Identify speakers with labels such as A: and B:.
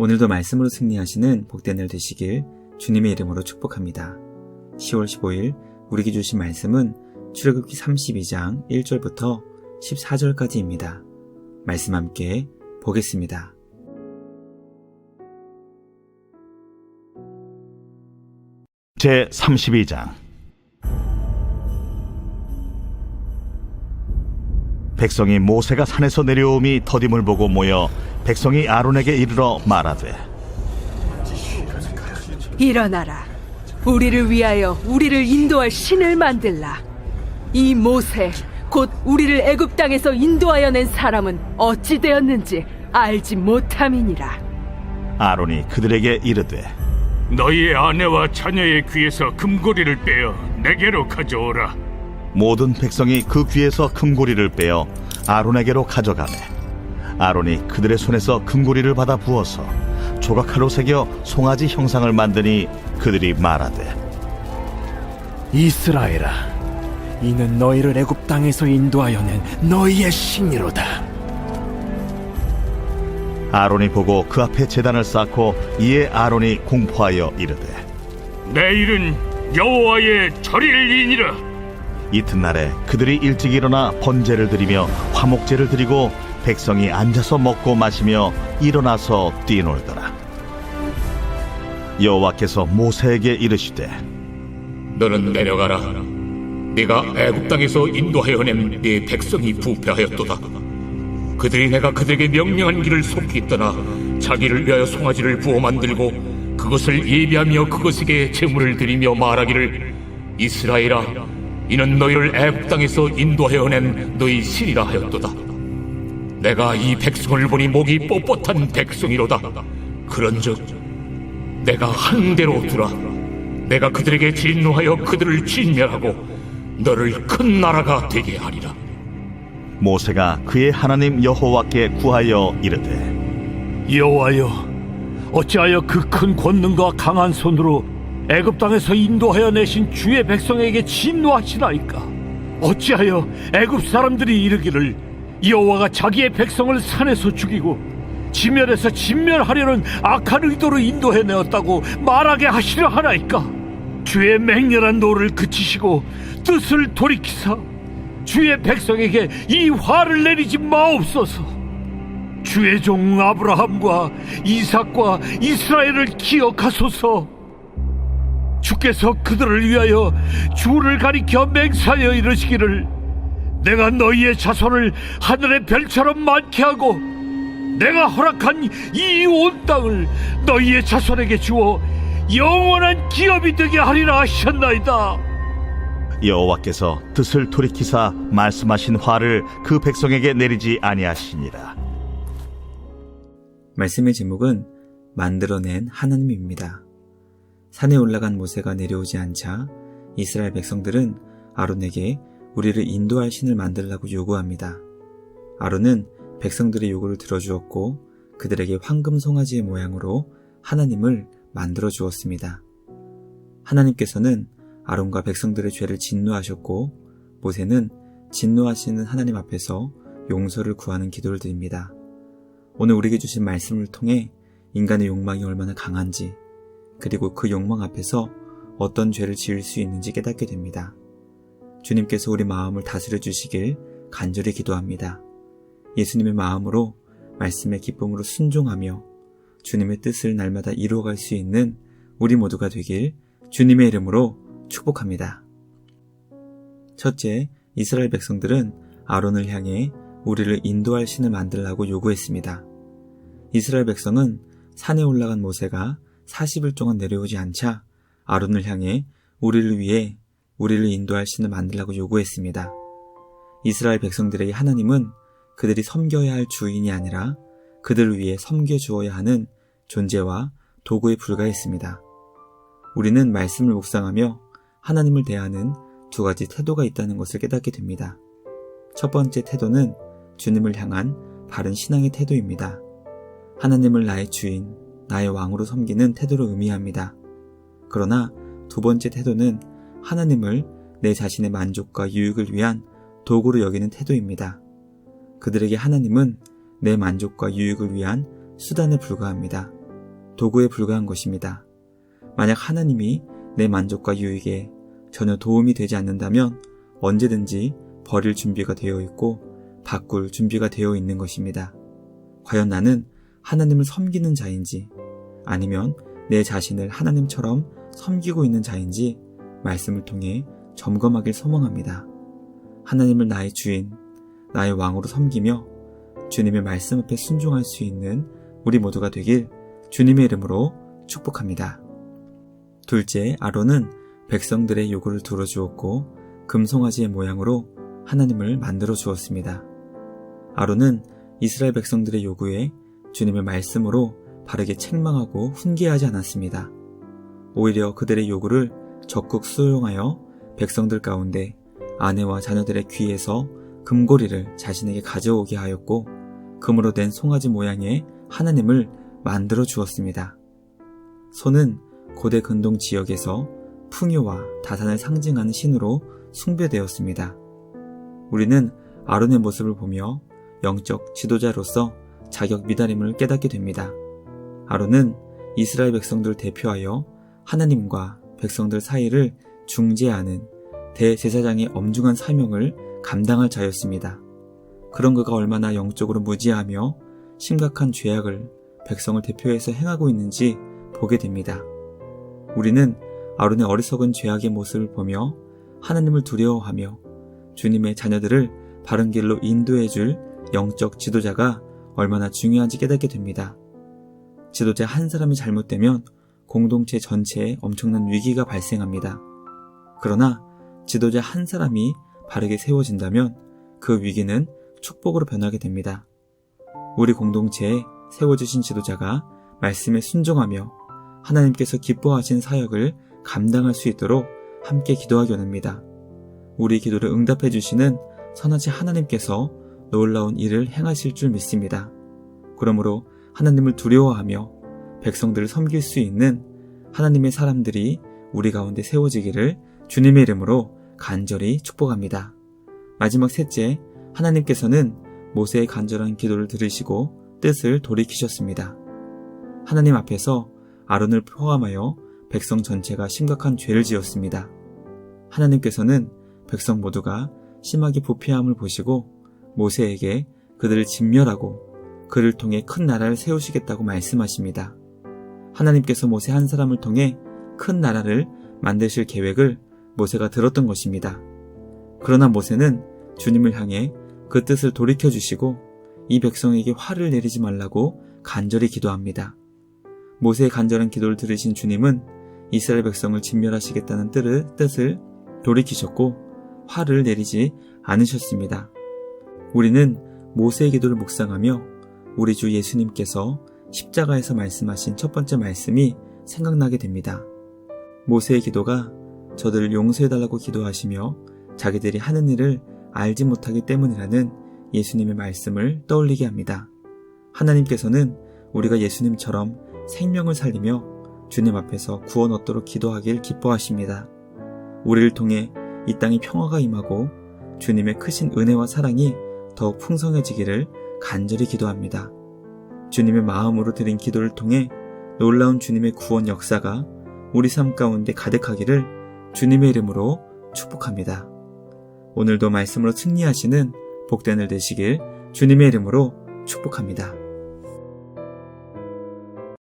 A: 오늘도 말씀으로 승리하시는 복된 날 되시길 주님의 이름으로 축복합니다. 10월 15일 우리에게 주신 말씀은 출애굽기 32장 1절부터 14절까지입니다. 말씀 함께 보겠습니다.
B: 제 32장 백성이 모세가 산에서 내려옴이 더딤을 보고 모여 백성이 아론에게 이르러 말하되
C: 일어나라. 우리를 위하여 우리를 인도할 신을 만들라. 이 모세, 곧 우리를 애굽 땅에서 인도하여 낸 사람은 어찌 되었는지 알지 못함이니라.
B: 아론이 그들에게 이르되
D: 너희의 아내와 자녀의 귀에서 금고리를 빼어 내게로 가져오라.
B: 모든 백성이 그 귀에서 금고리를 빼어 아론에게로 가져가매 아론이 그들의 손에서 금고리를 받아 부어서 조각칼로 새겨 송아지 형상을 만드니 그들이 말하되
E: 이스라엘아, 이는 너희를 애굽 땅에서 인도하여 낸 너희의 신이로다.
B: 아론이 보고 그 앞에 제단을 쌓고 이에 아론이 공포하여 이르되
D: 내일은 여호와의 절일이니라.
B: 이튿날에 그들이 일찍 일어나 번제를 드리며 화목제를 드리고 백성이 앉아서 먹고 마시며 일어나서 뛰놀더라 여호와께서 모세에게 이르시되
F: 너는 내려가라. 네가 애굽 땅에서 인도하여 낸 네 백성이 부패하였도다. 그들이 내가 그들에게 명령한 길을 속히 떠나 자기를 위하여 송아지를 부어 만들고 그것을 예비하며 그것에게 제물을 드리며 말하기를 이스라엘아 이는 너희를 애굽 땅에서 인도하여 낸 너희 신이라 하였도다. 내가 이 백성을 보니 목이 뻣뻣한 백성이로다. 그런즉 내가 한 대로 두라. 내가 그들에게 진노하여 그들을 진멸하고 너를 큰 나라가 되게 하리라.
B: 모세가 그의 하나님 여호와께 구하여 이르되
D: 여호와여, 어찌하여 그 큰 권능과 강한 손으로 애굽 땅에서 인도하여 내신 주의 백성에게 진노하시나이까? 어찌하여 애굽 사람들이 이르기를 여호와가 자기의 백성을 산에서 죽이고 지면에서 진멸하려는 악한 의도로 인도해 내었다고 말하게 하시려 하나이까? 주의 맹렬한 노를 그치시고 뜻을 돌이키사 주의 백성에게 이 화를 내리지 마옵소서. 주의 종 아브라함과 이삭과 이스라엘을 기억하소서. 주께서 그들을 위하여 주를 가리켜 맹사하여 이르시기를 내가 너희의 자손을 하늘의 별처럼 많게 하고 내가 허락한 이 온 땅을 너희의 자손에게 주어 영원한 기업이 되게 하리라 하셨나이다.
B: 여호와께서 뜻을 돌이키사 말씀하신 화를 그 백성에게 내리지 아니하시니라
A: 말씀의 제목은 만들어낸 하나님입니다. 산에 올라간 모세가 내려오지 않자 이스라엘 백성들은 아론에게 우리를 인도할 신을 만들라고 요구합니다. 아론은 백성들의 요구를 들어주었고 그들에게 황금 송아지의 모양으로 하나님을 만들어 주었습니다. 하나님께서는 아론과 백성들의 죄를 진노하셨고 모세는 진노하시는 하나님 앞에서 용서를 구하는 기도를 드립니다. 오늘 우리에게 주신 말씀을 통해 인간의 욕망이 얼마나 강한지 그리고 그 욕망 앞에서 어떤 죄를 지을 수 있는지 깨닫게 됩니다. 주님께서 우리 마음을 다스려 주시길 간절히 기도합니다. 예수님의 마음으로 말씀의 기쁨으로 순종하며 주님의 뜻을 날마다 이루어갈 수 있는 우리 모두가 되길 주님의 이름으로 축복합니다. 첫째, 이스라엘 백성들은 아론을 향해 우리를 인도할 신을 만들라고 요구했습니다. 이스라엘 백성은 산에 올라간 모세가 40일 동안 내려오지 않자 아론을 향해 우리를 위해 우리를 인도할 신을 만들라고 요구했습니다. 이스라엘 백성들에게 하나님은 그들이 섬겨야 할 주인이 아니라 그들을 위해 섬겨 주어야 하는 존재와 도구에 불과했습니다. 우리는 말씀을 묵상하며 하나님을 대하는 두 가지 태도가 있다는 것을 깨닫게 됩니다. 첫 번째 태도는 주님을 향한 바른 신앙의 태도입니다. 하나님을 나의 주인, 나의 왕으로 섬기는 태도를 의미합니다. 그러나 두 번째 태도는 하나님을 내 자신의 만족과 유익을 위한 도구로 여기는 태도입니다. 그들에게 하나님은 내 만족과 유익을 위한 수단에 불과합니다. 도구에 불과한 것입니다. 만약 하나님이 내 만족과 유익에 전혀 도움이 되지 않는다면 언제든지 버릴 준비가 되어 있고 바꿀 준비가 되어 있는 것입니다. 과연 나는 하나님을 섬기는 자인지 아니면 내 자신을 하나님처럼 섬기고 있는 자인지 말씀을 통해 점검하길 소망합니다. 하나님을 나의 주인, 나의 왕으로 섬기며 주님의 말씀 앞에 순종할 수 있는 우리 모두가 되길 주님의 이름으로 축복합니다. 둘째, 아론은 백성들의 요구를 들어주었고 금송아지의 모양으로 하나님을 만들어 주었습니다. 아론은 이스라엘 백성들의 요구에 주님의 말씀으로 바르게 책망하고 훈계하지 않았습니다. 오히려 그들의 요구를 적극 수용하여 백성들 가운데 아내와 자녀들의 귀에서 금고리를 자신에게 가져오게 하였고 금으로 된 송아지 모양의 하나님을 만들어 주었습니다. 소는 고대 근동 지역에서 풍요와 다산을 상징하는 신으로 숭배되었습니다. 우리는 아론의 모습을 보며 영적 지도자로서 자격 미달임을 깨닫게 됩니다. 아론은 이스라엘 백성들을 대표하여 하나님과 백성들 사이를 중재하는 대제사장의 엄중한 사명을 감당할 자였습니다. 그런 그가 얼마나 영적으로 무지하며 심각한 죄악을 백성을 대표해서 행하고 있는지 보게 됩니다. 우리는 아론의 어리석은 죄악의 모습을 보며 하나님을 두려워하며 주님의 자녀들을 바른 길로 인도해 줄 영적 지도자가 얼마나 중요한지 깨닫게 됩니다. 지도자 한 사람이 잘못되면 공동체 전체에 엄청난 위기가 발생합니다. 그러나 지도자 한 사람이 바르게 세워진다면 그 위기는 축복으로 변하게 됩니다. 우리 공동체에 세워주신 지도자가 말씀에 순종하며 하나님께서 기뻐하신 사역을 감당할 수 있도록 함께 기도하기 원합니다. 우리 기도를 응답해 주시는 선하지 하나님께서 놀라운 일을 행하실 줄 믿습니다. 그러므로 하나님을 두려워하며 백성들을 섬길 수 있는 하나님의 사람들이 우리 가운데 세워지기를 주님의 이름으로 간절히 축복합니다. 마지막 셋째, 하나님께서는 모세의 간절한 기도를 들으시고 뜻을 돌이키셨습니다. 하나님 앞에서 아론을 포함하여 백성 전체가 심각한 죄를 지었습니다. 하나님께서는 백성 모두가 심하게 부패함을 보시고 모세에게 그들을 진멸하고 그를 통해 큰 나라를 세우시겠다고 말씀하십니다. 하나님께서 모세 한 사람을 통해 큰 나라를 만드실 계획을 모세가 들었던 것입니다. 그러나 모세는 주님을 향해 그 뜻을 돌이켜 주시고 이 백성에게 화를 내리지 말라고 간절히 기도합니다. 모세의 간절한 기도를 들으신 주님은 이스라엘 백성을 진멸하시겠다는 뜻을, 돌이키셨고 화를 내리지 않으셨습니다. 우리는 모세의 기도를 묵상하며 우리 주 예수님께서 십자가에서 말씀하신 첫 번째 말씀이 생각나게 됩니다. 모세의 기도가 저들을 용서해달라고 기도하시며 자기들이 하는 일을 알지 못하기 때문이라는 예수님의 말씀을 떠올리게 합니다. 하나님께서는 우리가 예수님처럼 생명을 살리며 주님 앞에서 구원 얻도록 기도하길 기뻐하십니다. 우리를 통해 이 땅에 평화가 임하고 주님의 크신 은혜와 사랑이 더욱 풍성해지기를 간절히 기도합니다. 주님의 마음으로 드린 기도를 통해 놀라운 주님의 구원 역사가 우리 삶 가운데 가득하기를 주님의 이름으로 축복합니다. 오늘도 말씀으로 승리하시는 복된 을 되시길 주님의 이름으로 축복합니다.